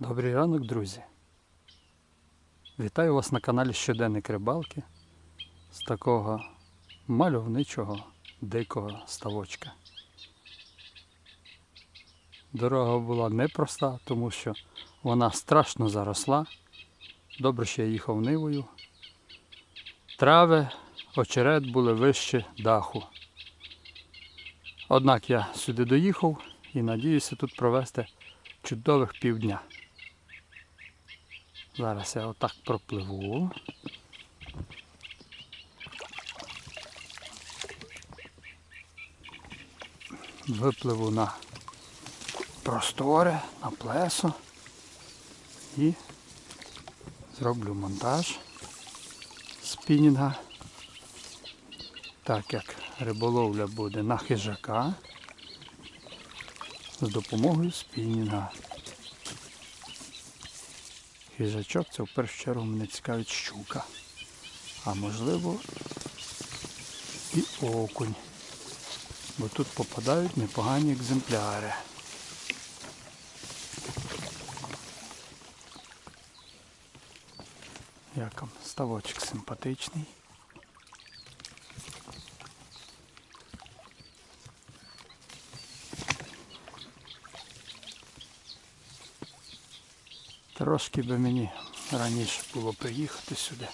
Добрий ранок, друзі. Вітаю вас на каналі Щоденник Рибалки з такого мальовничого дикого ставочка. Дорога була непроста, тому що вона страшно заросла. Добре, що я їхав нивою. Трави, очерет були вище даху. Однак я сюди доїхав і надіюся тут провести чудових півдня. Зараз я отак пропливу. Випливу на просторе, на плесо і зроблю монтаж спінінга. Так як риболовля буде на хижака з допомогою спінінга. Хижачок це в першу чергу мене цікавить щука. А можливо і окунь. Бо тут попадають непогані екземпляри. Як вам ставочок симпатичний. Трошки би мені раніше було приїхати сюди.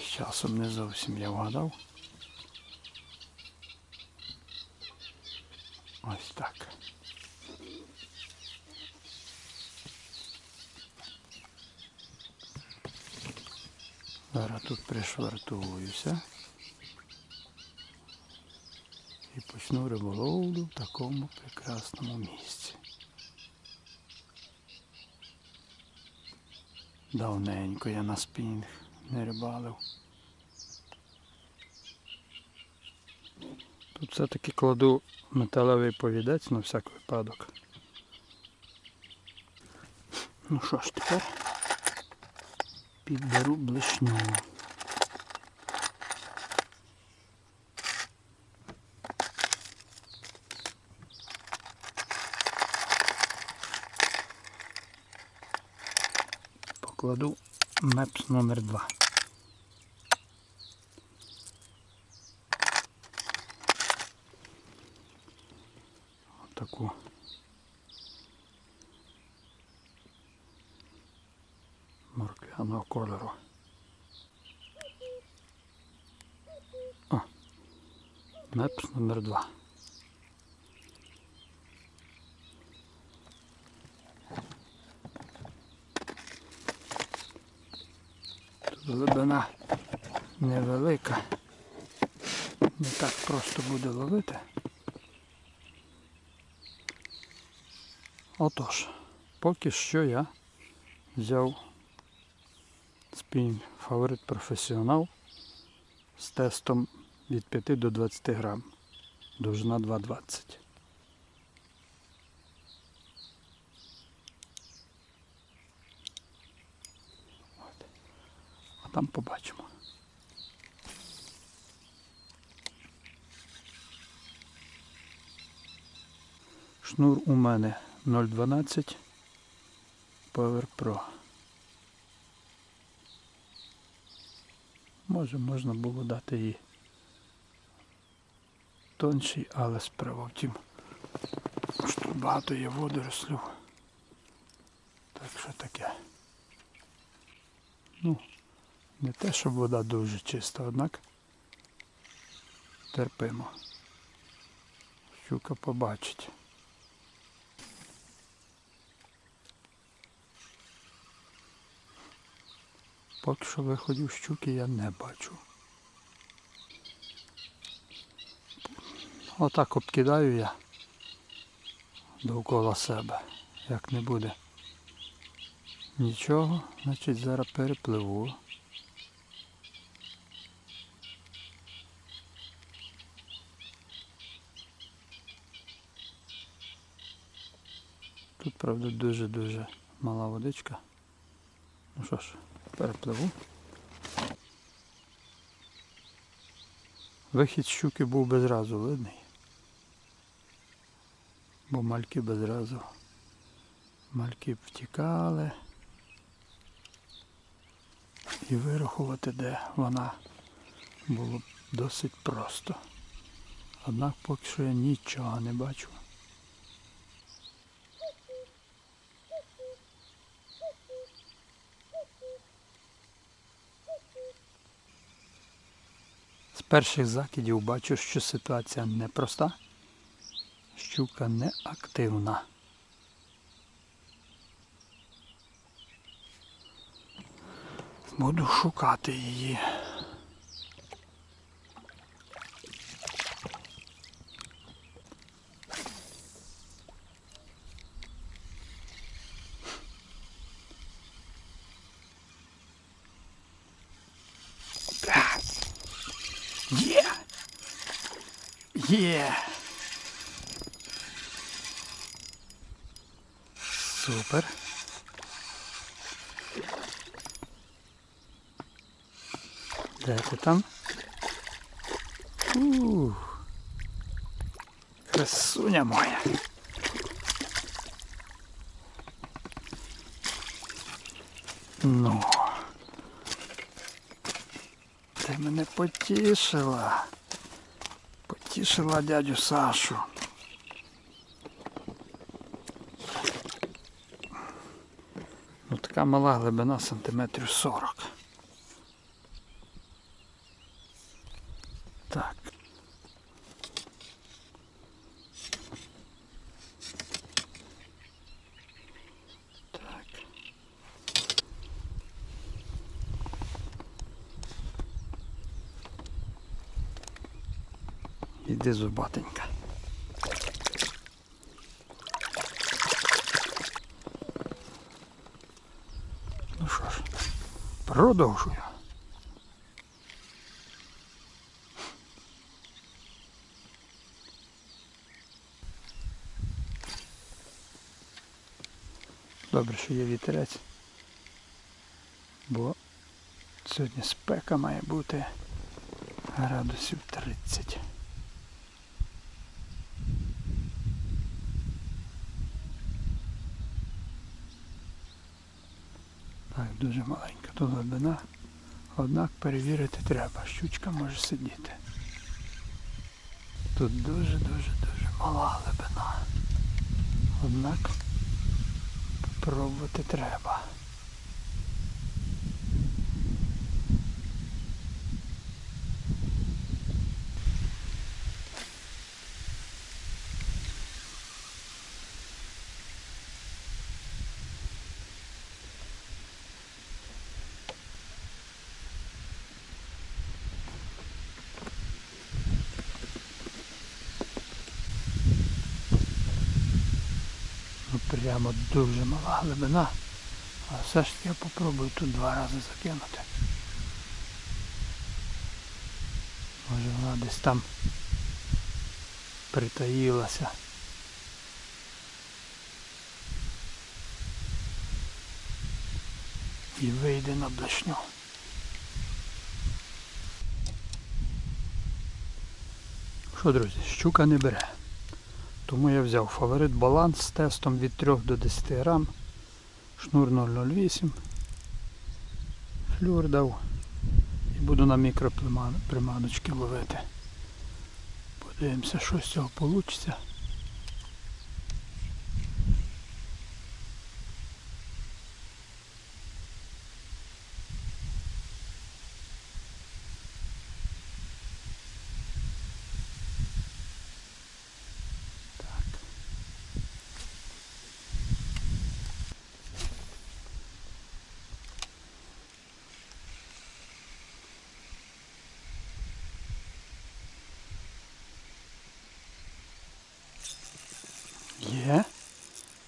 З часом не зовсім я вгадав. Ось так. Зараз тут пришвартуюся. І почну риболовлю в такому прекрасному місці. Давненько я на спінг не рибалив. Тут все-таки кладу металевий повідець на всяк випадок. Ну що ж тепер підберу блишню. Покладу мепс номер 2. Таку морквяного кольору. О, мепс номер 2. Глибина невелика. Не так просто буде ловити. Отож, поки що я взяв спінь фаворит професіонал з тестом від 5 до 20 грам. Довжина 2,20. Там побачимо. Шнур у мене 0,12 Power Pro. Може можна було дати і тонший, але справа в тім, що тут багато є водорослів. Так що таке. Ну, не те, щоб вода дуже чиста, однак терпимо. Щука побачить. Поки що виходів щуки я не бачу. Отак обкидаю я довкола себе. Як не буде нічого, значить зараз перепливу. Тут, правда, дуже-дуже мала водичка. Ну що ж, перепливу. Вихід щуки був без разу видний. Бо мальки без разу Мальки втікали. І вирахувати, де вона було досить просто. Однак поки що я нічого не бачу. Перших закидів бачу, що ситуація непроста. Щука неактивна. Буду шукати її. А! Є! Є! Супер. Ти там? Ух. Красуня моя. Ну. Ти мене потішила. Потішила дядю Сашу. Ну така мала глибина сантиметрів 40. Іди зубатенька. Ну що ж, продовжую. Добре, що є вітерець, бо сьогодні спека має бути градусів 30. Дуже маленька тут глибина. Однак перевірити треба, щучка може сидіти. Тут дуже-дуже-дуже мала глибина. Однак Пробувати треба. Ну прямо дуже мала глибина. А все ж таки я попробую тут два рази закинути. Може вона десь там притаїлася. І вийде на блешню. Що, друзі, щука не бере. Тому я взяв фаворит баланс з тестом від 3 до 10 грам. Шнур 008. Флюр дав. І буду на мікроприманочки ловити. Подивимося, що з цього вийде. Є?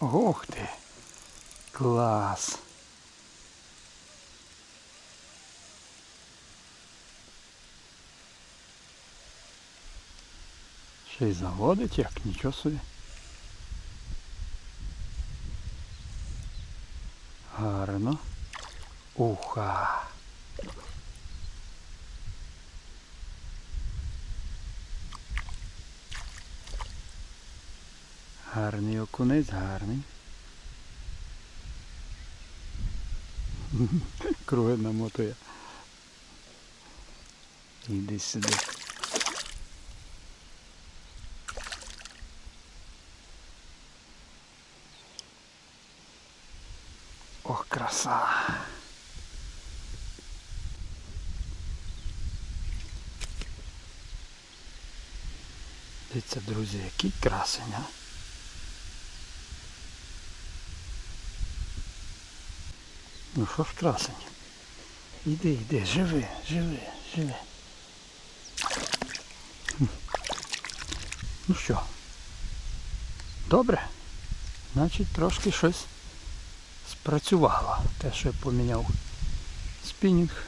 Ох ти. Клас. Ще й заводить як, нічого собі. Гарно. Уха. Гарний окунець, гарний. Круги намотує. Іди сюди. Ох, краса. Дивіться, друзі, який красень, а? Ну що ж красень? Іди, іди, живи, живи, живи. Ну що? Добре? Значить трошки щось спрацювало. Те, що я поміняв спінінг.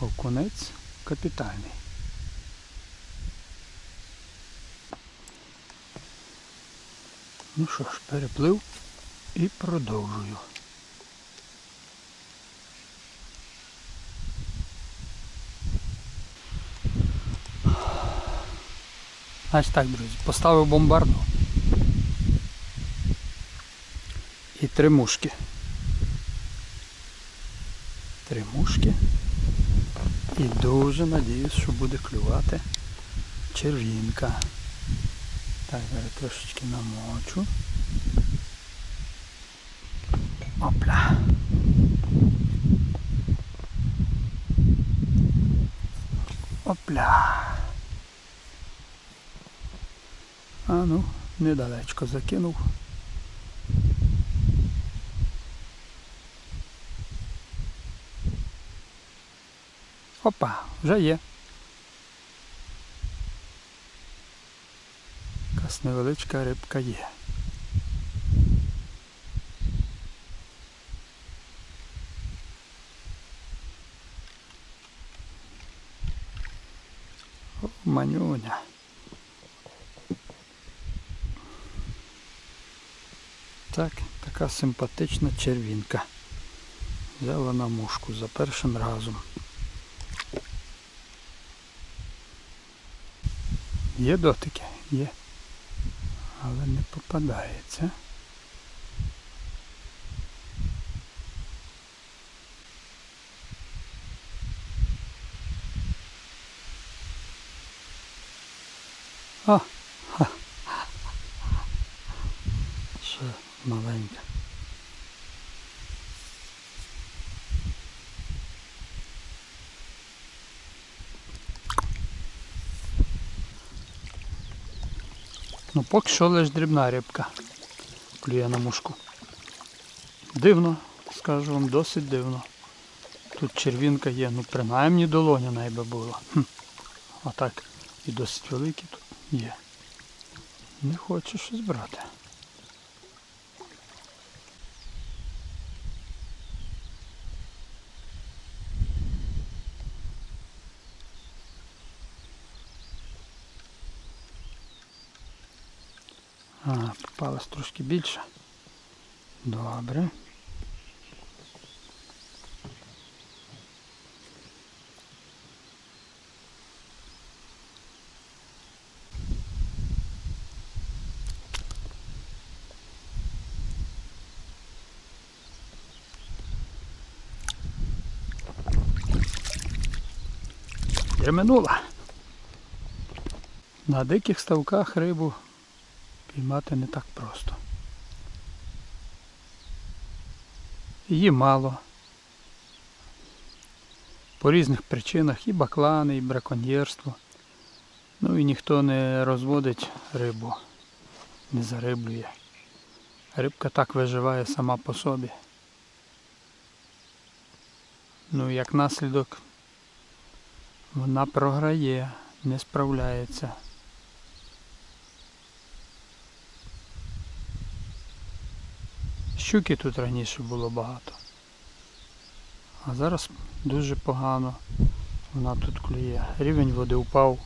Окунець капітальний. Ну що ж, переплив і продовжую. Значить так, друзі, поставив бомбарду і три мушки. Три мушки. І дуже надіюсь, що буде клювати червінка. Так, зараз трошечки намочу. Опля. Опля. А ну, недалечко закинув. Опа, вже Якась невеличка рибка є. О, манюня. Так, така симпатична червінка. Взяла на мушку за першим разом. Є дотики, є. Але не попадається. О! Ха. Ще маленька. Ну поки що лише дрібна рибка клює на мушку. Дивно, скажу вам, досить дивно. Тут червінка є, ну принаймні долоня найби була. Хм. А так і досить великі тут є. Не хочу щось брати. А, попалось трошки більше. Добре. Дременула. На диких ставках рибу піймати не так просто. Її мало. По різних причинах і баклани, і браконьєрство. Ну і ніхто не розводить рибу, не зариблює. Рибка так виживає сама по собі. Ну як наслідок вона програє, не справляється. Щуки тут раніше було багато. А зараз дуже погано вона тут клює. Рівень води впав.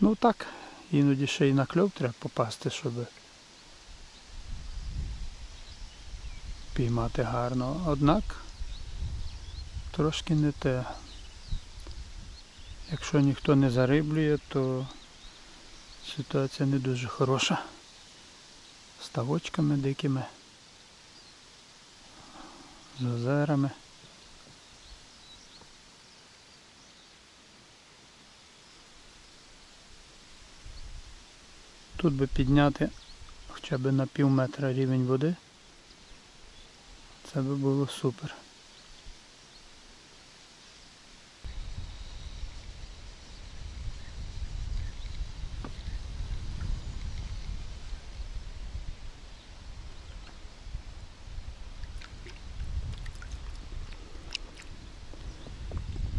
Ну так, іноді ще й на кльов треба попасти, щоб піймати гарно. Однак трошки не те. Якщо ніхто не зариблює, то ситуація не дуже хороша. Ставочками дикими. З озерами. Тут би підняти хоча б на пів метра рівень води. Це би було супер.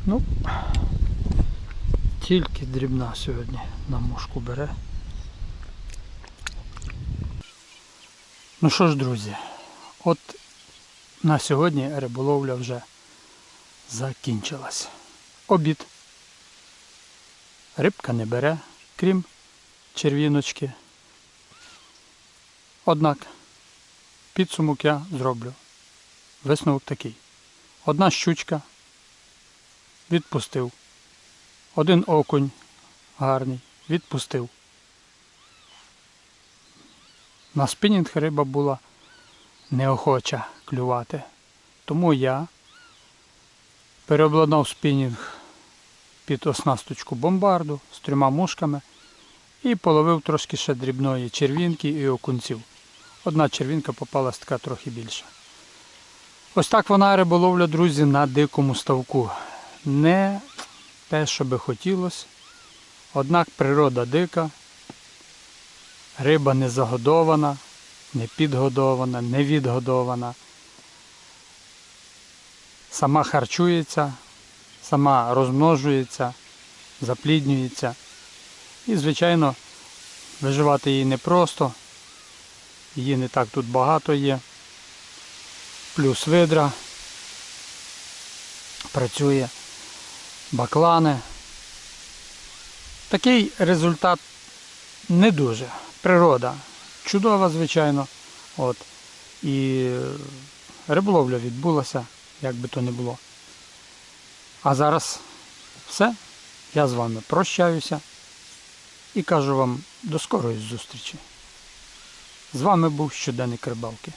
Ну, тільки дрібна сьогодні на мушку бере. Ну що ж, друзі, от на сьогодні риболовля вже закінчилась. Обід. Рибка не бере, крім червіночки. Однак підсумок я зроблю. Висновок такий. Одна щучка відпустив. Один окунь гарний відпустив. На спінінг риба була неохоча клювати. Тому я переобладнав спінінг під оснасточку бомбарду з трьома мушками і половив трошки ще дрібної червінки і окунців. Одна червінка попалась така трохи більша. Ось так вона риболовля, друзі, на дикому ставку. Не те, що би хотілося. Однак природа дика, риба не загодована, не підгодована, не відгодована. Сама харчується, сама розмножується, запліднюється. І, звичайно, виживати їй непросто. Її не так тут багато є. Плюс видра працює, баклани. Такий результат не дуже. Природа чудова, звичайно. От. І риболовля відбулася, як би то не було. А зараз все. Я з вами прощаюся і кажу вам до скорої зустрічі. З вами був щоденник рибалки.